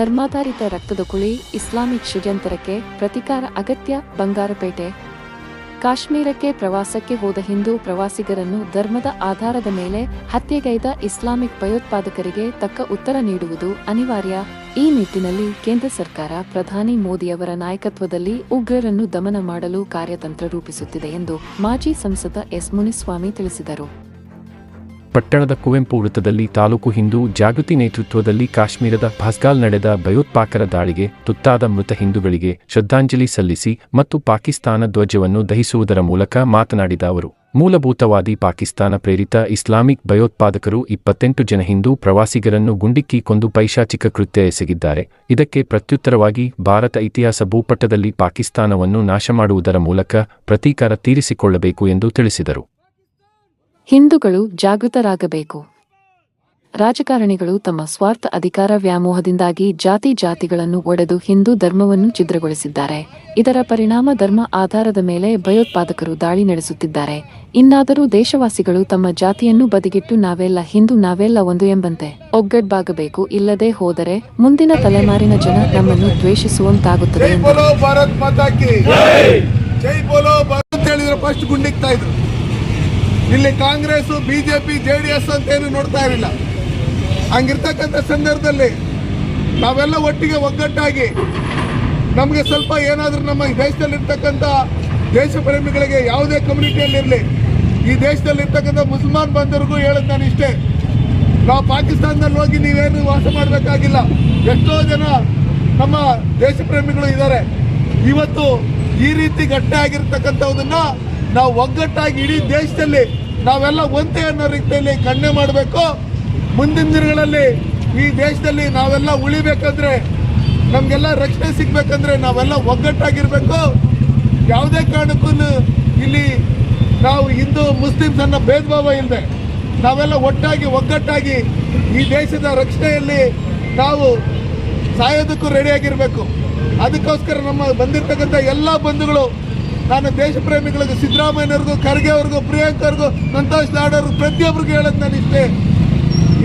ಧರ್ಮಾಧಾರಿತ ರಕ್ತದ ಕುಳಿ ಇಸ್ಲಾಮಿಕ್ ಷಡ್ಯಂತರಕ್ಕೆ ಪ್ರತಿಕಾರ ಅಗತ್ಯ ಬಂಗಾರಪೇಟೆ. ಕಾಶ್ಮೀರಕ್ಕೆ ಪ್ರವಾಸಕ್ಕೆ ಹೋದ ಹಿಂದೂ ಪ್ರವಾಸಿಗರನ್ನು ಧರ್ಮದ ಆಧಾರದ ಮೇಲೆ ಹತ್ಯೆಗೈದ ಇಸ್ಲಾಮಿಕ್ ಭಯೋತ್ಪಾದಕರಿಗೆ ತಕ್ಕ ಉತ್ತರ ನೀಡುವುದು ಅನಿವಾರ್ಯ. ಈ ನಿಟ್ಟಿನಲ್ಲಿ ಕೇಂದ್ರ ಸರ್ಕಾರ ಪ್ರಧಾನಿ ಮೋದಿಯವರ ನಾಯಕತ್ವದಲ್ಲಿ ಉಗ್ರರನ್ನು ದಮನ ಮಾಡಲು ಕಾರ್ಯತಂತ್ರ ರೂಪಿಸುತ್ತಿದೆ ಎಂದು ಮಾಜಿ ಸಂಸದ ಎಸ್ ಮುನಿಸ್ವಾಮಿ ತಿಳಿಸಿದರು. ಪಟ್ಟಣದ ಕುವೆಂಪು ವೃತ್ತದಲ್ಲಿ ತಾಲೂಕು ಹಿಂದೂ ಜಾಗೃತಿ ನೇತೃತ್ವದಲ್ಲಿ ಕಾಶ್ಮೀರದ ಭಾಸ್ಗಾಲ್ ನಡೆದ ಭಯೋತ್ಪಾಕರ ದಾಳಿಗೆ ತುತ್ತಾದ ಮೃತ ಹಿಂದೂಗಳಿಗೆ ಶ್ರದ್ಧಾಂಜಲಿ ಸಲ್ಲಿಸಿ ಮತ್ತು ಪಾಕಿಸ್ತಾನ ಧ್ವಜವನ್ನು ದಹಿಸುವುದರ ಮೂಲಕ ಮಾತನಾಡಿದ ಅವರು ಮೂಲಭೂತವಾದಿ ಪಾಕಿಸ್ತಾನ ಪ್ರೇರಿತ ಇಸ್ಲಾಮಿಕ್ ಭಯೋತ್ಪಾದಕರು ಇಪ್ಪತ್ತೆಂಟು ಜನ ಹಿಂದೂ ಪ್ರವಾಸಿಗರನ್ನು ಗುಂಡಿಕ್ಕಿ ಕೊಂದು ಪೈಶಾಚಿಕ ಕೃತ್ಯ ಎಸಗಿದ್ದಾರೆ. ಇದಕ್ಕೆ ಪ್ರತ್ಯುತ್ತರವಾಗಿ ಭಾರತ ಇತಿಹಾಸ ಭೂಪಟದಲ್ಲಿ ಪಾಕಿಸ್ತಾನವನ್ನು ನಾಶ ಮಾಡುವುದರ ಮೂಲಕ ಪ್ರತೀಕಾರ ತೀರಿಸಿಕೊಳ್ಳಬೇಕು ಎಂದು ತಿಳಿಸಿದರು. ಹಿಂದೂಗಳು ಜಾಗೃತರಾಗಬೇಕು. ರಾಜಕಾರಣಿಗಳು ತಮ್ಮ ಸ್ವಾರ್ಥ ಅಧಿಕಾರ ವ್ಯಾಮೋಹದಿಂದಾಗಿ ಜಾತಿ ಜಾತಿಗಳನ್ನು ಒಡೆದು ಹಿಂದೂ ಧರ್ಮವನ್ನು ಛಿದ್ರಗೊಳಿಸಿದ್ದಾರೆ. ಇದರ ಪರಿಣಾಮ ಧರ್ಮ ಆಧಾರದ ಮೇಲೆ ಭಯೋತ್ಪಾದಕರು ದಾಳಿ ನಡೆಸುತ್ತಿದ್ದಾರೆ. ಇನ್ನಾದರೂ ದೇಶವಾಸಿಗಳು ತಮ್ಮ ಜಾತಿಯನ್ನು ಬದಿಗಿಟ್ಟು ನಾವೆಲ್ಲ ಹಿಂದೂ, ನಾವೆಲ್ಲ ಒಂದು ಎಂಬಂತೆ ಒಗ್ಗಟ್ಟಾಗಬೇಕು ಇಲ್ಲದೆ ಹೋದರೆ ಮುಂದಿನ ತಲೆಮಾರಿನ ಜನ ನಮ್ಮನ್ನು ದ್ವೇಷಿಸುವಂತಾಗುತ್ತದೆ ಜೈ ಜೈ ಇಲ್ಲಿ ಕಾಂಗ್ರೆಸ್ ಬಿಜೆಪಿ ಜೆಡಿಎಸ್ ಅಂತ ಏನು ನೋಡ್ತಾ ಇರಲಿಲ್ಲ. ಹಂಗಿರ್ತಕ್ಕಂಥ ಸಂದರ್ಭದಲ್ಲಿ ನಾವೆಲ್ಲ ಒಟ್ಟಿಗೆ ಒಗ್ಗಟ್ಟಾಗಿ ನಮಗೆ ಸ್ವಲ್ಪ ಏನಾದರೂ ನಮ್ಮ ದೇಶದಲ್ಲಿರ್ತಕ್ಕಂಥ ದೇಶ ಪ್ರೇಮಿಗಳಿಗೆ ಯಾವುದೇ ಕಮ್ಯುನಿಟಿಯಲ್ಲಿರಲಿ, ಈ ದೇಶದಲ್ಲಿರ್ತಕ್ಕಂಥ ಮುಸಲ್ಮಾನ್ ಬಂದರಿಗೂ ಹೇಳೋದು ನಾನು ಇಷ್ಟೇ. ನಾವು ಪಾಕಿಸ್ತಾನದಲ್ಲಿ ಹೋಗಿ ನೀವೇನು ವಾಸ ಮಾಡಬೇಕಾಗಿಲ್ಲ. ಎಷ್ಟೋ ಜನ ನಮ್ಮ ದೇಶ ಪ್ರೇಮಿಗಳು ಇದ್ದಾರೆ. ಇವತ್ತು ಈ ರೀತಿ ಗಟ್ಟಿ ಆಗಿರ್ತಕ್ಕಂಥದನ್ನ ನಾವು ಒಗ್ಗಟ್ಟಾಗಿ ಇಡೀ ದೇಶದಲ್ಲಿ ನಾವೆಲ್ಲ ಒಂದೇ ಅನ್ನೋ ರೀತಿಯಲ್ಲಿ ಕಣ್ಣೆ ಮಾಡಬೇಕು. ಮುಂದಿನ ದಿನಗಳಲ್ಲಿ ಈ ದೇಶದಲ್ಲಿ ನಾವೆಲ್ಲ ಉಳಿಬೇಕಂದ್ರೆ, ನಮಗೆಲ್ಲ ರಕ್ಷಣೆ ಸಿಗ್ಬೇಕಂದ್ರೆ ನಾವೆಲ್ಲ ಒಗ್ಗಟ್ಟಾಗಿರ್ಬೇಕು. ಯಾವುದೇ ಕಾರಣಕ್ಕೂ ಇಲ್ಲಿ ನಾವು ಹಿಂದೂ, ಮುಸ್ಲಿಮ್ಸ್ ಅನ್ನೋ ಭೇದ ಭಾವ ಇಲ್ಲದೆ ನಾವೆಲ್ಲ ಒಟ್ಟಾಗಿ, ಒಗ್ಗಟ್ಟಾಗಿ ಈ ದೇಶದ ರಕ್ಷಣೆಯಲ್ಲಿ ನಾವು ಸಾಯೋದಕ್ಕೂ ರೆಡಿಯಾಗಿರಬೇಕು ಅದಕ್ಕೋಸ್ಕರ ನಮ್ಮ ಬಂದಿರತಕ್ಕಂಥ ಎಲ್ಲ ಬಂಧುಗಳು, ನಾನು ದೇಶ ಪ್ರೇಮಿಗಳಿಗೂ ಸಿದ್ದರಾಮಯ್ಯವ್ರಿಗೂ ಖರ್ಗೆ ಅವ್ರಿಗೂ ಪ್ರಿಯಾಂಕ್ ಅವ್ರಿಗೂ ಸಂತೋಷ್ ನಾಡೋರ್ಗೂ ಪ್ರತಿಯೊಬ್ಬರಿಗೂ ಹೇಳೋದು ನಾನು ಇಷ್ಟೇ.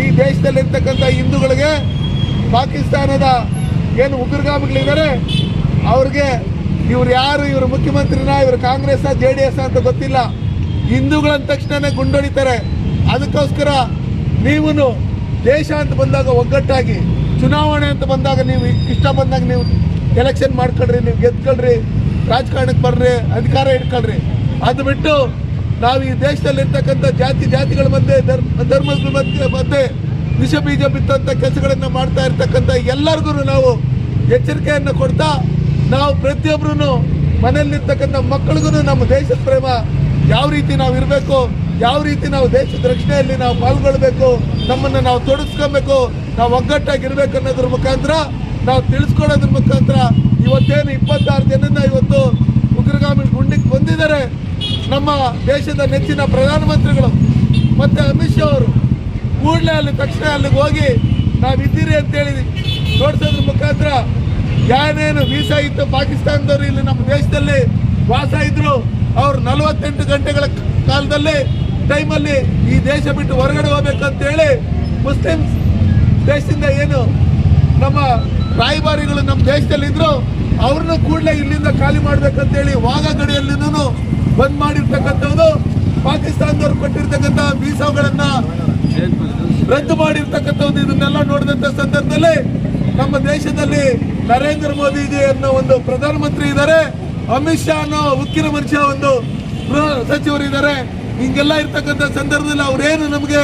ಈ ದೇಶದಲ್ಲಿರ್ತಕ್ಕಂಥ ಹಿಂದೂಗಳಿಗೆ, ಪಾಕಿಸ್ತಾನದ ಏನು ಉಗ್ರಗಾಮಿಗಳಿದ್ದಾರೆ, ಅವ್ರಿಗೆ ಇವ್ರು ಯಾರು, ಇವರು ಮುಖ್ಯಮಂತ್ರಿನ, ಇವರು ಕಾಂಗ್ರೆಸ್ ಜೆ ಡಿ ಎಸ್ ಅಂತ ಗೊತ್ತಿಲ್ಲ. ಹಿಂದೂಗಳಂದ ತಕ್ಷಣನೇ ಗುಂಡೊಡಿತಾರೆ. ಅದಕ್ಕೋಸ್ಕರ ನೀವು ದೇಶ ಅಂತ ಬಂದಾಗ ಒಗ್ಗಟ್ಟಾಗಿ, ಚುನಾವಣೆ ಅಂತ ಬಂದಾಗ ನೀವು ಇಷ್ಟ ಬಂದಾಗ ನೀವು ಎಲೆಕ್ಷನ್ ಮಾಡ್ಕೊಳ್ರಿ, ನೀವು ಗೆದ್ಕೊಳ್ರಿ, ರಾಜಕಾರಣಕ್ಕೆ ಬರ್ರಿ, ಅಧಿಕಾರ ಇಟ್ಕೊಳ್ರಿ ಅದು ಬಿಟ್ಟು ನಾವು ಈ ದೇಶದಲ್ಲಿರ್ತಕ್ಕಂಥ ಜಾತಿ ಜಾತಿಗಳ ಮಧ್ಯೆ ಧರ್ಮ ಮಧ್ಯೆ ಮಧ್ಯೆ ವಿಷ ಬೀಜ ಬಿತ್ತಂಥ ಕೆಲಸಗಳನ್ನು ಮಾಡ್ತಾ ಇರ್ತಕ್ಕಂಥ ಎಲ್ಲರಿಗೂ ನಾವು ಎಚ್ಚರಿಕೆಯನ್ನು ಕೊಡ್ತಾ, ನಾವು ಪ್ರತಿಯೊಬ್ಬರೂ ಮನೆಯಲ್ಲಿರ್ತಕ್ಕಂಥ ಮಕ್ಕಳಿಗೂ ನಮ್ಮ ದೇಶದ ಪ್ರೇಮ ಯಾವ ರೀತಿ ನಾವು ಇರಬೇಕು, ಯಾವ ರೀತಿ ನಾವು ದೇಶದ ರಕ್ಷಣೆಯಲ್ಲಿ ನಾವು ಪಾಲ್ಗೊಳ್ಬೇಕು, ನಮ್ಮನ್ನು ನಾವು ತೊಡಗಿಸ್ಕೊಬೇಕು ನಾವು ಒಗ್ಗಟ್ಟಾಗಿರ್ಬೇಕು ಅನ್ನೋದ್ರ ಮುಖಾಂತರ ನಾವು ತಿಳಿಸ್ಕೊಡೋದ್ರ ಮುಖಾಂತರ ಇವತ್ತೇನು ಇಪ್ಪತ್ತಾರು ಜನನ ಇವತ್ತು ಉಗ್ರಗಾಮಿ ಗುಂಡಿಗೆ ಬಂದಿದ್ದಾರೆ ನಮ್ಮ ದೇಶದ ನೆಚ್ಚಿನ ಪ್ರಧಾನಮಂತ್ರಿಗಳು. ಮತ್ತೆ ಅಮಿತ್ ಶಾ ಅವರು ಕೂಡಲೇ ಅಲ್ಲಿ ತಕ್ಷಣ ಅಲ್ಲಿಗೆ ಹೋಗಿ ನಾವಿದ್ದೀರಿ ಅಂತೇಳಿ ತೋರಿಸೋದ್ರ ಮುಖಾಂತರ ಯಾರೇನು ವೀಸಾ ಇತ್ತು ಪಾಕಿಸ್ತಾನದವರು ಇಲ್ಲಿ ನಮ್ಮ ದೇಶದಲ್ಲಿ ವಾಸ ಇದ್ರು, ಅವರು ನಲವತ್ತೆಂಟು ಗಂಟೆಗಳ ಕಾಲದಲ್ಲಿ ಟೈಮಲ್ಲಿ ಈ ದೇಶ ಬಿಟ್ಟು ಹೊರಗಡೆ ಹೋಗ್ಬೇಕಂತೇಳಿ ಮುಸ್ಲಿಮ್ಸ್ ದೇಶದಿಂದ ಏನು ನಮ್ಮ ರಾಯಭಾರಿಗಳು ನಮ್ಮ ದೇಶದಲ್ಲಿ ಇದ್ರು, ಅವ್ರನ್ನ ಕೂಡಲೇ ಇಲ್ಲಿಂದ ಖಾಲಿ ಮಾಡ್ಬೇಕಂತೇಳಿ ವಾಗ ಗಡಿಯಲ್ಲಿನೂ ಬಂದ್ ಮಾಡಿರ್ತಕ್ಕಂಥದ್ದು ಪಾಕಿಸ್ತಾನದವ್ರು ಕೊಟ್ಟಿರ್ತಕ್ಕಂಥ ವೀಸಾಗಳನ್ನ ರದ್ದು ಮಾಡಿರ್ತಕ್ಕಂಥದ್ದು ಇದನ್ನೆಲ್ಲ ನೋಡಿದಂಥ ಸಂದರ್ಭದಲ್ಲಿ ನಮ್ಮ ದೇಶದಲ್ಲಿ ನರೇಂದ್ರ ಮೋದಿಜಿ ಅನ್ನೋ ಒಂದು ಪ್ರಧಾನಮಂತ್ರಿ ಇದ್ದಾರೆ. ಅಮಿತ್ ಶಾ ಅನ್ನೋ ಉಕ್ಕಿನ ಮನುಷ್ಯ ಒಂದು ಗೃಹ ಸಚಿವರು ಇದ್ದಾರೆ. ಹಿಂಗೆಲ್ಲ ಇರ್ತಕ್ಕಂಥ ಸಂದರ್ಭದಲ್ಲಿ ಅವರೇನು ನಮಗೆ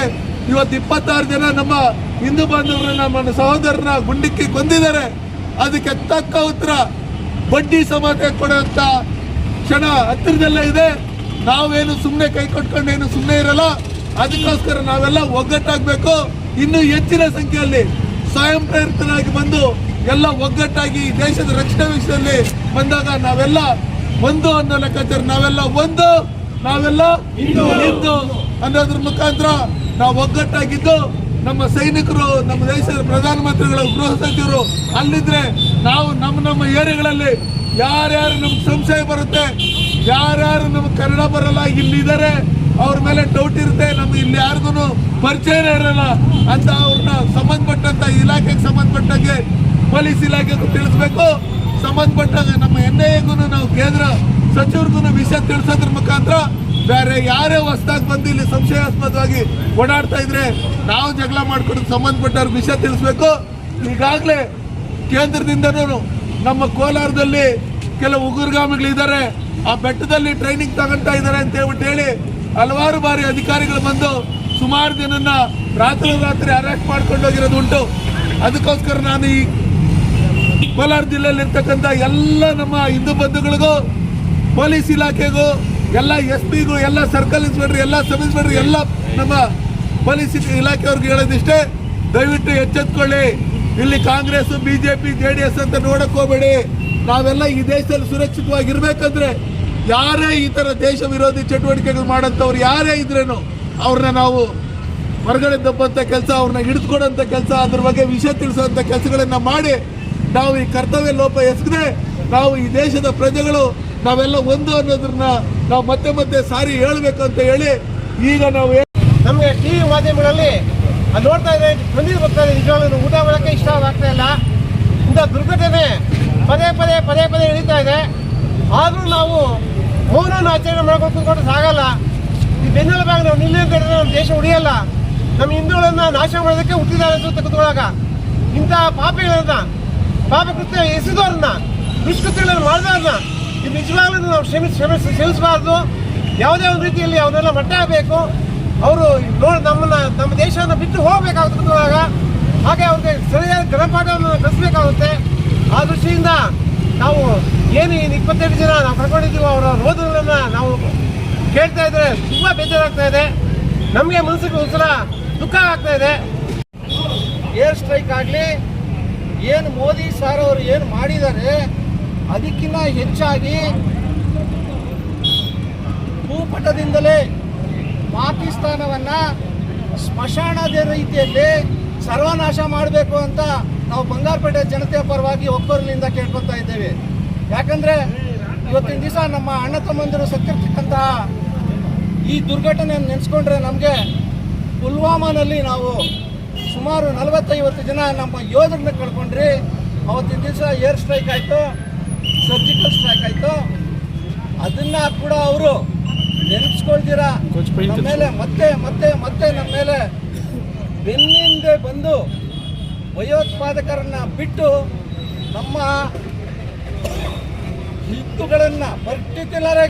ಇವತ್ತು ಇಪ್ಪತ್ತಾರು ಜನ ನಮ್ಮ ಹಿಂದೂ ಬಾಂಧವರನ್ನ ನಮ್ಮ ಸಹೋದರನ ಗುಂಡಿಕ್ಕಿ ಕೊಂದಿದ್ದಾರೆ. ಅದಕ್ಕೆ ತಕ್ಕ ಉತ್ತರ ಬಡ್ಡಿ ಸಮಾಜ ಕೊಡುವಂತ ಕ್ಷಣ ಹತ್ತಿರದಲ್ಲೇ ಇದೆ. ನಾವೇನು ಸುಮ್ಮನೆ ಕೈ ಕೊಟ್ಕೊಂಡು ಏನು ಸುಮ್ಮನೆ ಇರಲ್ಲ. ಅದಕ್ಕೋಸ್ಕರ ನಾವೆಲ್ಲ ಒಗ್ಗಟ್ಟಾಗಬೇಕು. ಇನ್ನೂ ಹೆಚ್ಚಿನ ಸಂಖ್ಯೆಯಲ್ಲಿ ಸ್ವಯಂ ಪ್ರೇರಿತರಾಗಿ ಬಂದು ಎಲ್ಲ ಒಗ್ಗಟ್ಟಾಗಿ ದೇಶದ ರಕ್ಷಣಾ ವಿಷಯದಲ್ಲಿ ಬಂದಾಗ ನಾವೆಲ್ಲ ಒಂದು ಅನ್ನೋ ಲೆಕ್ಕಾಚಾರ ನಾವೆಲ್ಲ ಒಂದು ನಾವೆಲ್ಲ ಹಿಂದೂ ಅನ್ನೋದ್ರ ಮುಖಾಂತರ ನಾವು ಒಗ್ಗಟ್ಟಾಗಿದ್ದು ನಮ್ಮ ಸೈನಿಕರು, ನಮ್ಮ ದೇಶದ ಪ್ರಧಾನಮಂತ್ರಿಗಳು ಗೃಹ ಸಚಿವರು ಅಲ್ಲಿದ್ರೆ ನಾವು ನಮ್ಮ ನಮ್ಮ ಏರಿಯಾಗಳಲ್ಲಿ ಯಾರ್ಯಾರು ನಮ್ಗೆ ಸಂಶಯ ಬರುತ್ತೆ, ಯಾರ್ಯಾರು ನಮ್ಗೆ ಕನ್ನಡ ಬರಲ್ಲ, ಇಲ್ಲಿದ್ದಾರೆ, ಅವ್ರ ಮೇಲೆ ಡೌಟ್ ಇರುತ್ತೆ, ನಮ್ಗೆ ಇಲ್ಲಿ ಯಾರಿಗೂ ಪರಿಚಯ ಇರಲ್ಲ ಅಂತ ಅವ್ರನ್ನ ಸಂಬಂಧಪಟ್ಟಂತ ಇಲಾಖೆಗೆ ಸಂಬಂಧಪಟ್ಟಂಗೆ ಪೊಲೀಸ್ ಇಲಾಖೆಗೂ ತಿಳಿಸ್ಬೇಕು. ಸಂಬಂಧಪಟ್ಟ ನಮ್ಮ ಎನ್ ಐ ಎಗೂ ನಾವು ಕೇಂದ್ರ ಸಚಿವರಿಗೂ ವಿಷಯ ತಿಳಿಸೋದ್ರ ಮುಖಾಂತರ ಬೇರೆ ಯಾರೇ ಹೊಸದಾಗಿ ಬಂದು ಇಲ್ಲಿ ಸಂಶಯಾಸ್ಪದವಾಗಿ ಓಡಾಡ್ತಾ ಇದ್ರೆ ನಾವು ಜಗಳ ಮಾಡ್ಕೊಂಡು ಸಂಬಂಧಪಟ್ಟವ್ರಿಗೆ ವಿಷಯ ತಿಳಿಸ್ಬೇಕು. ಈಗಾಗಲೇ ಕೇಂದ್ರದಿಂದನೂ ನಮ್ಮ ಕೋಲಾರದಲ್ಲಿ ಕೆಲವು ಉಗುರುಗಾಮಿಗಳಿದ್ದಾರೆ. ಆ ಬೆಟ್ಟದಲ್ಲಿ ಟ್ರೈನಿಂಗ್ ತಗೊಂತಾ ಇದ್ದಾರೆ ಅಂತ ಹೇಳ್ಬಿಟ್ಟು ಹೇಳಿ ಹಲವಾರು ಬಾರಿ ಅಧಿಕಾರಿಗಳು ಬಂದು ಸುಮಾರು ಜನನ್ನ ರಾತ್ರಿ ರಾತ್ರಿ ಅರೆಸ್ಟ್ ಮಾಡ್ಕೊಂಡು ಹೋಗಿರೋದು ಉಂಟು. ಅದಕ್ಕೋಸ್ಕರ ನಾನು ಈ ಕೋಲಾರ ಜಿಲ್ಲೆಯಲ್ಲಿ ಇರ್ತಕ್ಕಂಥ ಎಲ್ಲ ನಮ್ಮ ಹಿಂದೂ ಬಂಧುಗಳಿಗೂ, ಪೊಲೀಸ್ ಇಲಾಖೆಗೂ ಎಲ್ಲ ಎಸ್ ಪಿಗೂ ಎಲ್ಲ ಸರ್ಕಲ್ ಇನ್ಸ್ಪೆಕ್ಟರ್ ಎಲ್ಲ ಸಬ್ ಇನ್ಸ್ಪೆಕ್ಟರ್ ಎಲ್ಲ ನಮ್ಮ ಪೊಲೀಸ್ ಇಲಾಖೆಯವ್ರಿಗೆ ಹೇಳೋದಿಷ್ಟೇ ದಯವಿಟ್ಟು ಎಚ್ಚೆತ್ಕೊಳ್ಳಿ. ಇಲ್ಲಿ Congress B J P J D S ಅಂತ ನೋಡಕ್ ಹೋಗ್ಬೇಡಿ. ನಾವೆಲ್ಲ ಈ ದೇಶದಲ್ಲಿ ಸುರಕ್ಷಿತವಾಗಿರ್ಬೇಕಂದ್ರೆ ಯಾರೇ ಈ ಥರ ದೇಶ ವಿರೋಧಿ ಚಟುವಟಿಕೆಗಳು ಮಾಡೋಂಥವ್ರು ಯಾರೇ ಇದ್ರೇನು ಅವ್ರನ್ನ ನಾವು ಹೊರಗಡೆ ದಬ್ಬಂತ ಕೆಲಸ, ಅವ್ರನ್ನ ಹಿಡಿದುಕೊಡೋಂಥ ಕೆಲಸ, ಅದ್ರ ಬಗ್ಗೆ ವಿಷಯ ತಿಳಿಸುವಂಥ ಕೆಲಸಗಳನ್ನ ಮಾಡಿ ನಾವು ಈ ಕರ್ತವ್ಯ ಲೋಪ ಎಸಗದೆ ನಾವು ಈ ದೇಶದ ಪ್ರಜೆಗಳು ನಾವೆಲ್ಲ ಒಂದು ಅನ್ನೋದನ್ನ ನಾವು ಮತ್ತೆ ಮತ್ತೆ ಸಾರಿ ಹೇಳಬೇಕು ಅಂತ ಹೇಳಿ ಈಗ ನಾವು ನಮಗೆ ಟಿ ವಿ ಮಾಧ್ಯಮಗಳಲ್ಲಿ ನೋಡ್ತಾ ಇದ್ರೆ ಬಂದಿದ್ದು ಬರ್ತಾ ಇದೆ. ನಿಜವಾಗ್ಲೂ ಊಟ ಮಾಡೋಕ್ಕೆ ಇಷ್ಟ ಆಗ್ತಾ ಇಲ್ಲ. ಇಂಥ ದುರ್ಘಟನೆ ಪದೇ ಪದೇ ಪದೇ ಪದೇ ಇಳಿತಾ ಇದೆ. ಆದರೂ ನಾವು ಮೌನವನ್ನು ಆಚರಣೆ ಮಾಡ್ಕೊಂಡು ಕೂತ್ಕೊಂಡು ಸಾಗಲ್ಲ. ಈ ಬೆನ್ನೆಲುಬಾಗಿ ನಾವು ನಿಲ್ಲಿ ಅಂತ ಹೇಳಿದ್ರೆ ನಮ್ಮ ದೇಶ ಉಳಿಯಲ್ಲ. ನಮ್ಮ ಹಿಂದೂಗಳನ್ನ ನಾಶ ಮಾಡೋದಕ್ಕೆ ಹುಟ್ಟಿದ್ದಾರೆ ಅಂತ ತೆಗೆದುಕೊಳ್ಳಾಗ ಇಂಥ ಪಾಪಿಗಳನ್ನ ಪಾಪ ಕೃತ್ಯ ಎಸೆದವ್ರನ್ನ ದುಷ್ಕೃತ್ಯಗಳನ್ನು ಮಾಡಿದವ್ರನ್ನ ಇದು ನಿಜವಾಗ್ಲೂ ನಾವು ಶ್ರಮಿಸಿ ಶ್ರಮಿಸಿ ಶ್ರಮಿಸಬಾರ್ದು ಯಾವುದೇ ಒಂದು ರೀತಿಯಲ್ಲಿ ಅವನ್ನೆಲ್ಲ ಮಟ್ಟ ಆಗಬೇಕು ಅವರು ನೋಡಿ ನಮ್ಮನ್ನು, ನಮ್ಮ ದೇಶವನ್ನು ಬಿಟ್ಟು ಹೋಗಬೇಕಾಗುತ್ತಿರುವಾಗ ಹಾಗೆ ಅವ್ರಿಗೆ ಸರಿಯಾದ ಗಣಪಾಠವನ್ನು ಕಲಿಸಬೇಕಾಗುತ್ತೆ. ಆ ದೃಷ್ಟಿಯಿಂದ ನಾವು ಏನು ಈ ಇಪ್ಪತ್ತೆಂಟು ಜನ ನಾವು ಕರ್ಕೊಂಡಿದ್ದೀವಿ ಅವರ ರೋಧಗಳನ್ನ ನಾವು ಕೇಳ್ತಾ ಇದ್ರೆ ತುಂಬ ಬೇಜಾರಾಗ್ತಾ ಇದೆ. ನಮಗೆ ಮನಸ್ಸಿಗೆ ಒಂದ್ಸಲ ದುಃಖ ಆಗ್ತಾ ಇದೆ. ಏರ್ ಸ್ಟ್ರೈಕ್ ಆಗಲಿ, ಏನು ಮೋದಿ ಸಾರ್ ಅವರು ಏನು ಮಾಡಿದ್ದಾರೆ ಅದಕ್ಕಿಂತ ಹೆಚ್ಚಾಗಿ ಭೂಪಟದಿಂದಲೇ ಪಾಕಿಸ್ತಾನವನ್ನು ಸ್ಮಶಾನದ ರೀತಿಯಲ್ಲಿ ಸರ್ವನಾಶ ಮಾಡಬೇಕು ಅಂತ ನಾವು ಬಂಗಾರಪೇಟೆ ಜನತೆಯ ಪರವಾಗಿ ಒಬ್ಬರಿನಿಂದ ಕೇಳ್ಕೊತಾ ಇದ್ದೇವೆ. ಯಾಕಂದರೆ ಇವತ್ತಿನ ದಿವಸ ನಮ್ಮ ಅಣ್ಣ ತಮ್ಮಂದಿರು ಸತ್ತಿರ್ತಕ್ಕಂತಹ ಈ ದುರ್ಘಟನೆಯನ್ನು ನೆನೆಸ್ಕೊಂಡ್ರೆ ನಮಗೆ ಪುಲ್ವಾಮಾನಲ್ಲಿ ನಾವು ಸುಮಾರು ನಲವತ್ತೈವತ್ತು ಜನ ನಮ್ಮ ಯೋಧರನ್ನ ಕಳ್ಕೊಂಡ್ರಿ. ಅವತ್ತಿನ ದಿವಸ ಏರ್ ಸ್ಟ್ರೈಕ್ ಆಯಿತು. ಸರ್ಜಿಕಲ್ ಸ್ಟ್ರೈಕ್ ಆಯಿತು. ಅದನ್ನ ಕೂಡ ಅವರು ನೆನಪಿಸ್ಕೊಳ್ತೀರಾ ನಮ್ಮ ಮೇಲೆ ಮತ್ತೆ ಮತ್ತೆ ಮತ್ತೆ ನಮ್ಮ ಮೇಲೆ ಬೆನ್ನಿಂದೆ ಬಂದು ಭಯೋತ್ಪಾದಕರನ್ನ ಬಿಟ್ಟು ನಮ್ಮ ಹಿತ್ತುಗಳನ್ನ ಪರ್ಟಿಕ್ಯುಲರ್